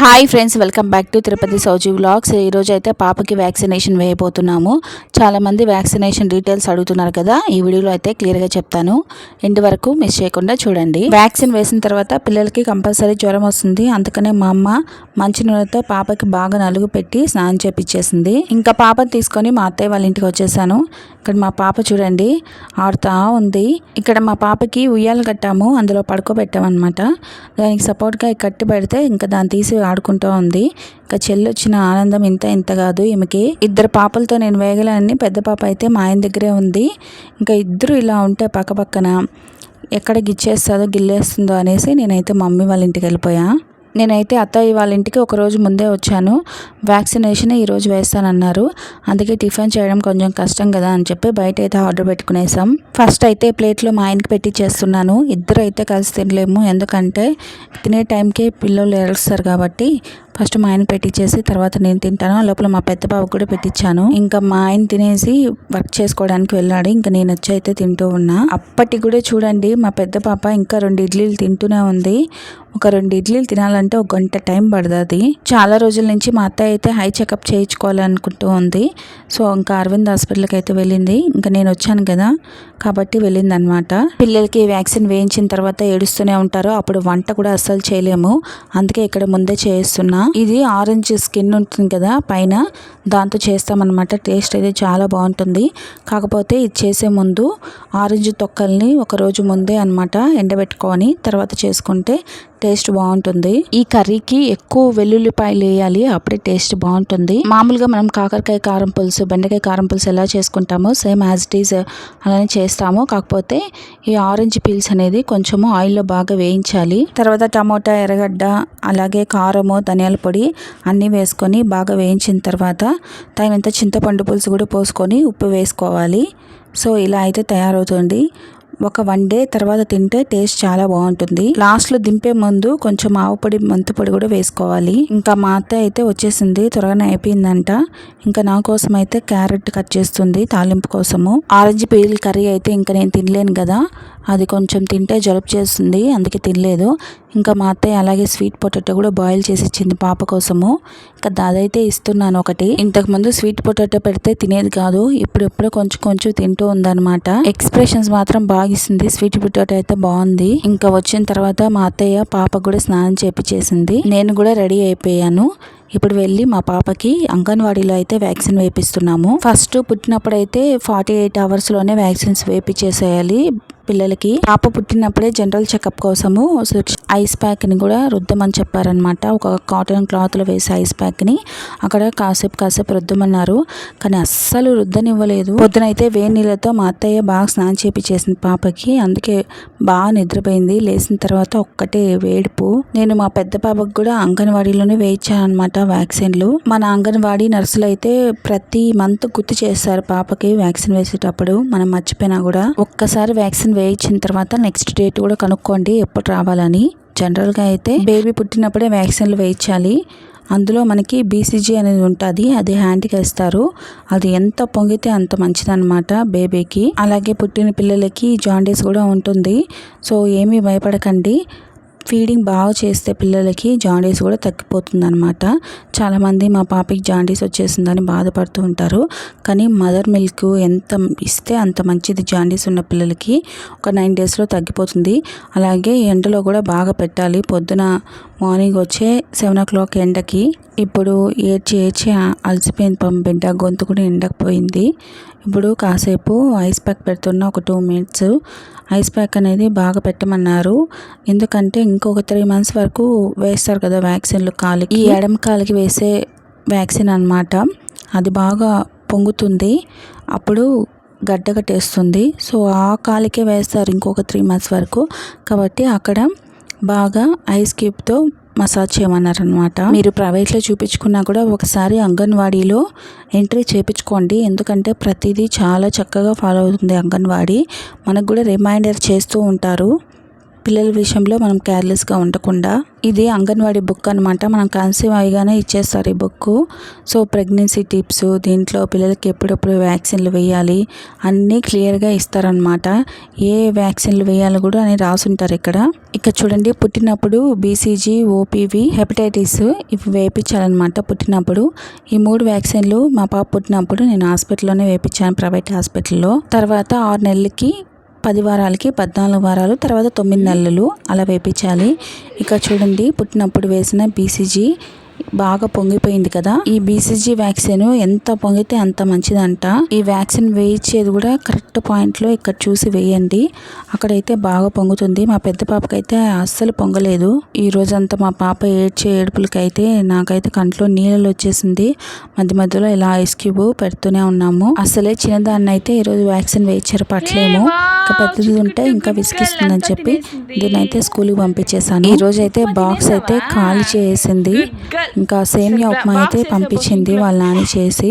Hi friends welcome back to Tirupati Souji vlogs ఈరోజు అయితే పాపకి వ్యాక్సినేషన్ వేయబోతున్నాము. చాలామంది వ్యాక్సినేషన్ డీటెయిల్స్ అడుగుతున్నారు కదా ఈ వీడియోలో అయితే క్లియర్గా చెప్తాను. ఎండ్ వరకు మిస్ చేయకుండా చూడండి. వ్యాక్సిన్ వేసిన తర్వాత పిల్లలకి కంపల్సరీ జ్వరం వస్తుంది. అందుకనే మా అమ్మ మంచి నూనెతో పాపకి బాగా నలుగు పెట్టి స్నానం చేపించేసింది ఇంకా పాపని తీసుకొని మా అత్తయ్య వాళ్ళ ఇంటికి వచ్చేసాను. ఇక్కడ మా పాప చూడండి ఆడుతా ఉంది. ఇక్కడ మా పాపకి ఉయ్యాలు కట్టాము అందులో పడుకోబెట్టామన్నమాట. దానికి సపోర్ట్గా కట్టి పెడితే ఇంకా దాన్ని తీసి ఆడుకుంటూ ఉంది. ఇంకా చెల్లి వచ్చిన ఆనందం ఇంత ఇంత కాదు ఈమెకి. ఇద్దరు పాపలతో నేను వేగలని పెద్ద పాప అయితే మా ఆయన దగ్గరే ఉంది. ఇంకా ఇద్దరు ఇలా ఉంటే పక్క పక్కన ఎక్కడ గిచ్చేస్తుందో గిల్లేస్తుందో అనేసి నేనైతే మమ్మీ వాళ్ళ ఇంటికి వెళ్ళిపోయా. నేనైతే అత్తయ్య వాళ్ళ ఇంటికి ఒకరోజు ముందే వచ్చాను. వ్యాక్సినేషన్ ఈరోజు వేస్తానన్నారు. అందుకే టిఫిన్ చేయడం కొంచెం కష్టం కదా అని చెప్పి బయట అయితే ఆర్డర్ పెట్టుకునేసాం. ఫస్ట్ అయితే ప్లేట్లో మా ఆయనకి పెట్టి చేస్తున్నాను. ఇద్దరు అయితే కలిసి తినలేము. ఎందుకంటే తినే టైంకే పిల్లలు ఏడుస్తారు కాబట్టి ఫస్ట్ మా ఆయన పెట్టించేసి తర్వాత నేను తింటాను. లోపల మా పెద్ద బాబు కూడా పెట్టించాను ఇంకా మా ఆయన తినేసి వర్క్ చేసుకోవడానికి వెళ్ళాడు. ఇంకా నేను వచ్చి అయితే తింటూ ఉన్నా. అప్పటికి కూడా చూడండి మా పెద్ద పాప ఇంకా రెండు ఇడ్లీలు తింటూనే ఉంది. ఒక రెండు ఇడ్లీలు తినాలంటే ఒక గంట టైం పడుతుంది. చాలా రోజుల నుంచి మా అత్తయ్య అయితే హై చెకప్ చేయించుకోవాలనుకుంటూ ఉంది. సో ఇంకా అరవింద్ హాస్పిటల్కి అయితే వెళ్ళింది. ఇంకా నేను వచ్చాను కదా కాబట్టి వెళ్ళింది అనమాట పిల్లలకి వ్యాక్సిన్ వేయించిన తర్వాత ఏడుస్తూనే ఉంటారు. అప్పుడు వంట కూడా అస్సలు చేయలేము. అందుకే ఇక్కడ ముందే చేస్తున్నా ఇది ఆరెంజ్ స్కిన్ ఉంటుంది కదా పైన. దాంతో చేస్తామన్నమాట. టేస్ట్ అయితే చాలా బాగుంటుంది. కాకపోతే ఇది చేసే ముందు ఆరెంజ్ తొక్కల్ని ఒక రోజు ముందే అనమాట ఎండబెట్టుకొని తర్వాత చేసుకుంటే టేస్ట్ బాగుంటుంది. ఈ కర్రీకి ఎక్కువ వెల్లుల్లిపాయలు వేయాలి అప్పుడే టేస్ట్ బాగుంటుంది. మామూలుగా మనం కాకరకాయ కారం పులుసు బెండకాయ కారం పులుసు ఎలా చేసుకుంటామో సేమ్ యాజ్ ఇట్ ఈజ్ అలానే చేస్తాము. కాకపోతే ఈ ఆరెంజ్ పీల్స్ అనేది కొంచెము ఆయిల్లో బాగా వేయించాలి. తర్వాత టమోటా ఎర్రగడ్డ అలాగే కారము ధనియాల పొడి అన్నీ వేసుకొని బాగా వేయించిన తర్వాత తగినంత చింతపండు పులుసు కూడా పోసుకొని ఉప్పు వేసుకోవాలి. సో ఇలా అయితే తయారవుతుంది. ఒక వన్ డే తర్వాత తింటే టేస్ట్ చాలా బాగుంటుంది. లాస్ట్లో దింపే ముందు కొంచెం ఆవుపొడి పొడి కూడా వేసుకోవాలి. ఇంకా మా అత్త అయితే వచ్చేసింది త్వరగానే అయిపోయిందంట. ఇంకా నా కోసం అయితే క్యారెట్ కట్ చేస్తుంది తాలింపు కోసము. ఆరెంజ్ పీల్ కర్రీ అయితే ఇంకా నేను తినలేను కదా. అది కొంచెం తింటే జలుబు చేస్తుంది అందుకే తినలేదు. ఇంకా మా అత్తయ్య అలాగే స్వీట్ పొటాటో కూడా బాయిల్ చేసి ఇచ్చింది పాప కోసము. ఇంకా దాదైతే ఇస్తున్నాను ఒకటి. ఇంతకుముందు స్వీట్ పొటాటో పెడితే తినేది కాదు ఇప్పుడెప్పుడో కొంచెం కొంచెం తింటూ ఉందన్నమాట. ఎక్స్ప్రెషన్స్ మాత్రం బాగా ఇస్తుంది స్వీట్ పొటాటో అయితే బాగుంది. ఇంకా వచ్చిన తర్వాత మా అత్తయ్య పాప కూడా స్నానం చేపించేసింది నేను కూడా రెడీ అయిపోయాను. ఇప్పుడు వెళ్ళి మా పాపకి అంగన్వాడీలో అయితే వ్యాక్సిన్ వేపిస్తున్నాము. ఫస్ట్ పుట్టినప్పుడైతే ఫార్టీ ఎయిట్ అవర్స్లోనే వ్యాక్సిన్స్ వేపించేసేయాలి పిల్లలకి పాప పుట్టినప్పుడే జనరల్ చెకప్ కోసము ఐస్ ప్యాక్ని కూడా రుద్దమని చెప్పారనమాట ఒక కాటన్ క్లాత్లో వేసి ఐస్ ప్యాక్ని అక్కడ కాసేపు కాసేపు రుద్దమన్నారు. కానీ అస్సలు రుద్దనివ్వలేదు. పొద్దునైతే వేడి నీళ్ళతో మా అత్తయ్య బాగా స్నానం చేపించేసింది పాపకి. అందుకే బాగా నిద్రపోయింది. లేచిన తర్వాత ఒక్కటే వేడుపు. నేను మా పెద్ద పాపకు కూడా అంగన్వాడీలోనే వేయించాను అనమాట వ్యాక్సిన్లు. మన అంగన్వాడీ నర్సులు అయితే ప్రతి మంత్ గుర్తు చేస్తారు పాపకి వ్యాక్సిన్ వేసేటప్పుడు. మనం మర్చిపోయినా కూడా ఒక్కసారి వ్యాక్సిన్ వేయించిన తర్వాత నెక్స్ట్ డేట్ కూడా కనుక్కోండి ఎప్పుడు రావాలని. జనరల్గా అయితే బేబీ పుట్టినప్పుడే వ్యాక్సిన్లు వేయించాలి. అందులో మనకి బీసీజీ అనేది ఉంటుంది అది హ్యాండ్కి వేస్తారు. అది ఎంత పొంగితే అంత మంచిదన్నమాట బేబీకి అలాగే పుట్టిన పిల్లలకి జాండీస్ కూడా ఉంటుంది. సో ఏమీ భయపడకండి. ఫీడింగ్ బాగా చేస్తే పిల్లలకి జాండీస్ కూడా తగ్గిపోతుంది అనమాట చాలామంది మా పాపకి జాండీస్ వచ్చేసిందని బాధపడుతూ ఉంటారు. కానీ మదర్ మిల్క్ ఎంత ఇస్తే అంత మంచిది జాండీస్ ఉన్న పిల్లలకి. ఒక నైన్ డేస్లో తగ్గిపోతుంది. అలాగే ఎండలో కూడా బాగా పెట్టాలి. పొద్దున మార్నింగ్ వచ్చే సెవెన్ ఓ క్లాక్ ఎండకి. ఇప్పుడు ఏడ్చి ఏడ్చి అలసిపోయింది పంప బిడ్డ. గొంతు కూడా ఎండకపోయింది. ఇప్పుడు కాసేపు ఐస్ ప్యాక్ పెడుతున్న ఒక టూ మినిట్స్. ఐస్ ప్యాక్ అనేది బాగా పెట్టమన్నారు. ఎందుకంటే ఇంకొక త్రీ మంత్స్ వరకు వేస్తారు కదా వ్యాక్సిన్లు కాలికి. ఈ ఎడమ కాలికి వేసే వ్యాక్సిన్ అనమాట అది బాగా పొంగుతుంది. అప్పుడు గడ్డ కట్టేస్తుంది. సో ఆ కాలికే వేస్తారు ఇంకొక త్రీ మంత్స్ వరకు. కాబట్టి అక్కడ బాగా ఐస్ క్యూబ్తో మసాజ్ చేయమన్నారనమాట మీరు ప్రైవేట్లో చూపించుకున్నా కూడా ఒకసారి అంగన్వాడీలో ఎంట్రీ చేయించుకోండి ఎందుకంటే ప్రతిదీ చాలా చక్కగా ఫాలో అవుతుంది అంగన్వాడీ. మనకు కూడా రిమైండర్ చేస్తూ ఉంటారు. పిల్లల విషయంలో మనం కేర్లెస్గా ఉండకుండా ఇది అంగన్వాడీ బుక్ అనమాట మనం కన్సీవ్ అయ్యగానే ఇచ్చేస్తారు ఈ బుక్. సో ప్రెగ్నెన్సీ టిప్స్ దీంట్లో పిల్లలకి ఎప్పుడెప్పుడు వ్యాక్సిన్లు వేయాలి అన్నీ క్లియర్గా ఇస్తారనమాట ఏ వ్యాక్సిన్లు వేయాలి కూడా అని రాసుంటారు ఇక్కడ. ఇక్కడ చూడండి పుట్టినప్పుడు బీసీజీ ఓపీవీ హెపటైటిస్ ఇవి వేయించాలన్నమాట పుట్టినప్పుడు. ఈ మూడు వ్యాక్సిన్లు మా పాప పుట్టినప్పుడు నేను హాస్పిటల్లోనే వేయించాను ప్రైవేట్ హాస్పిటల్లో తర్వాత ఆరు నెలలకి పది వారాలకి పద్నాలుగు వారాలు తర్వాత తొమ్మిది నెలలు అలా వేయించాలి ఇక చూడండి పుట్టినప్పుడు వేసిన బీసీజీ బాగా పొంగిపోయింది కదా. ఈ బీసీజీ వ్యాక్సిన్ ఎంత పొంగితే అంత మంచిదంట. ఈ వ్యాక్సిన్ వేయించేది కూడా కరెక్ట్ పాయింట్లో ఇక్కడ చూసి వేయండి. అక్కడైతే బాగా పొంగుతుంది. మా పెద్ద పాపకైతే అస్సలు పొంగలేదు. ఈ రోజంతా మా పాప ఏడ్చే ఏడుపులకైతే నాకైతే కంట్లో నీళ్ళు వచ్చేసింది. మధ్య మధ్యలో ఇలా ఐస్ క్యూబ్ పెడుతూనే ఉన్నాము. అసలే చిన్నదాన్ని అయితే ఈరోజు వ్యాక్సిన్ వేయించారు పట్లేము ఇంకా పెద్దది ఉంటే ఇంకా విసిగిస్తుందని చెప్పి దీన్ని అయితే స్కూల్కి పంపించేసాను ఈ రోజు అయితే బాక్స్ అయితే ఖాళీ చేసింది ఇంకా సేమియా ఉప్మా అయితే పంపించింది వాళ్ళ నాని చేసి.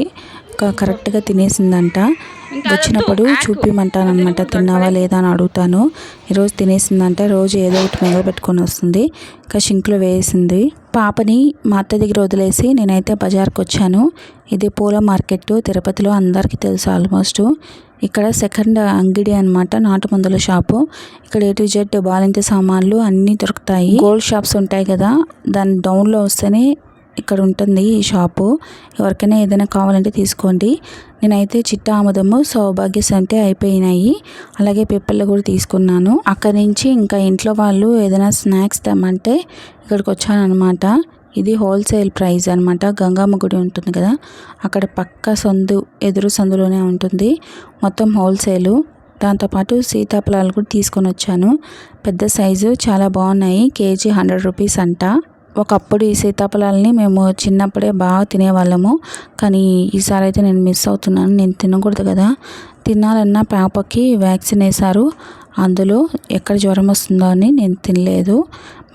ఇంకా కరెక్ట్గా తినేసిందంట. వచ్చినప్పుడు చూపిమంటానమాట తిన్నావా లేదా అని అడుగుతాను. ఈరోజు తినేసిందంట రోజు ఏదో ఒకటి మెగ పెట్టుకొని వస్తుంది. ఇంకా షింక్లో వేసింది. పాపని మా అత్త దగ్గర వదిలేసి నేనైతే బజార్కి వచ్చాను. ఇది పూల మార్కెట్ తిరుపతిలో అందరికీ తెలుసు ఆల్మోస్ట్. ఇక్కడ సెకండ్ అంగడి అనమాట నాటు మందుల షాపు. ఇక్కడ ఏ టు జెడ్ బాలింత సామాన్లు అన్నీ దొరుకుతాయి. గోల్డ్ షాప్స్ ఉంటాయి కదా దాని డౌన్లో వస్తేనే ఇక్కడ ఉంటుంది ఈ షాపు. ఎవరికైనా ఏదైనా కావాలంటే తీసుకోండి. నేనైతే చిట్టా ఆముదము సౌభాగ్యస్ అంటే అయిపోయినాయి. అలాగే పిప్పళ్ళు కూడా తీసుకున్నాను. అక్కడి నుంచి ఇంకా ఇంట్లో వాళ్ళు ఏదైనా స్నాక్స్ తెమ్మంటే ఇక్కడికి వచ్చాను అనమాట ఇది హోల్సేల్ ప్రైస్ అనమాట గంగమ్మ గుడి ఉంటుంది కదా అక్కడ పక్క సందు ఎదురు సందులోనే ఉంటుంది. మొత్తం హోల్సేలు. దాంతోపాటు సీతాఫలాలు కూడా తీసుకొని వచ్చాను. పెద్ద సైజు చాలా బాగున్నాయి. కేజీ హండ్రెడ్ రూపీస్ అంట. ఒకప్పుడు ఈ సీతాఫలాలని మేము చిన్నప్పుడే బాగా తినేవాళ్ళము. కానీ ఈసారి అయితే నేను మిస్ అవుతున్నాను. నేను తినకూడదు కదా. తినాలన్న పాపకి వ్యాక్సిన్ వేశారు. అందులో ఎక్కడ జ్వరం వస్తుందో అని నేను తినలేదు.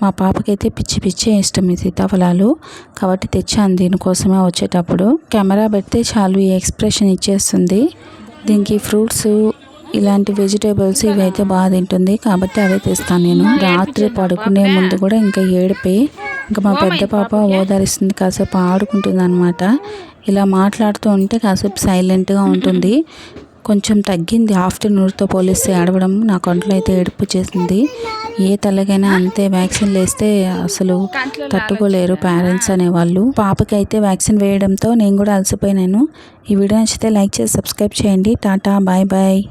మా పాపకైతే పిచ్చి పిచ్చి ఇష్టం ఈ సీతాఫలాలు. కాబట్టి తెచ్చాను దీనికోసమే వచ్చేటప్పుడు. కెమెరా పెడితే చాలు ఈ ఎక్స్ప్రెషన్ ఇచ్చేస్తుంది. దీనికి ఫ్రూట్స్ ఇలాంటి వెజిటేబుల్స్ ఇవైతే బాగా తింటుంది. కాబట్టి అవే తెస్తాను నేను. రాత్రి పడుకునే ముందు కూడా ఇంకా ఏడిపోయి ఇంకా మా పెద్ద పాప ఓదారిస్తుంది కాసేపు ఆడుకుంటుంది అనమాట ఇలా మాట్లాడుతూ ఉంటే కాసేపు సైలెంట్గా ఉంటుంది. కొంచెం తగ్గింది ఆఫ్టర్నూన్తో పోలిస్తే ఏడవడం నా కంట్లో అయితే ఏడుపు చేసింది. ఏ తల్లికైనా అంతే వ్యాక్సిన్ వేస్తే అసలు తట్టుకోలేరు పేరెంట్స్ అనేవాళ్ళు. పాపకి అయితే వ్యాక్సిన్ వేయడంతో నేను కూడా అలసిపోయినాను. ఈ వీడియో నచ్చితే లైక్ చేసి సబ్స్క్రైబ్ చేయండి. Tata bye bye.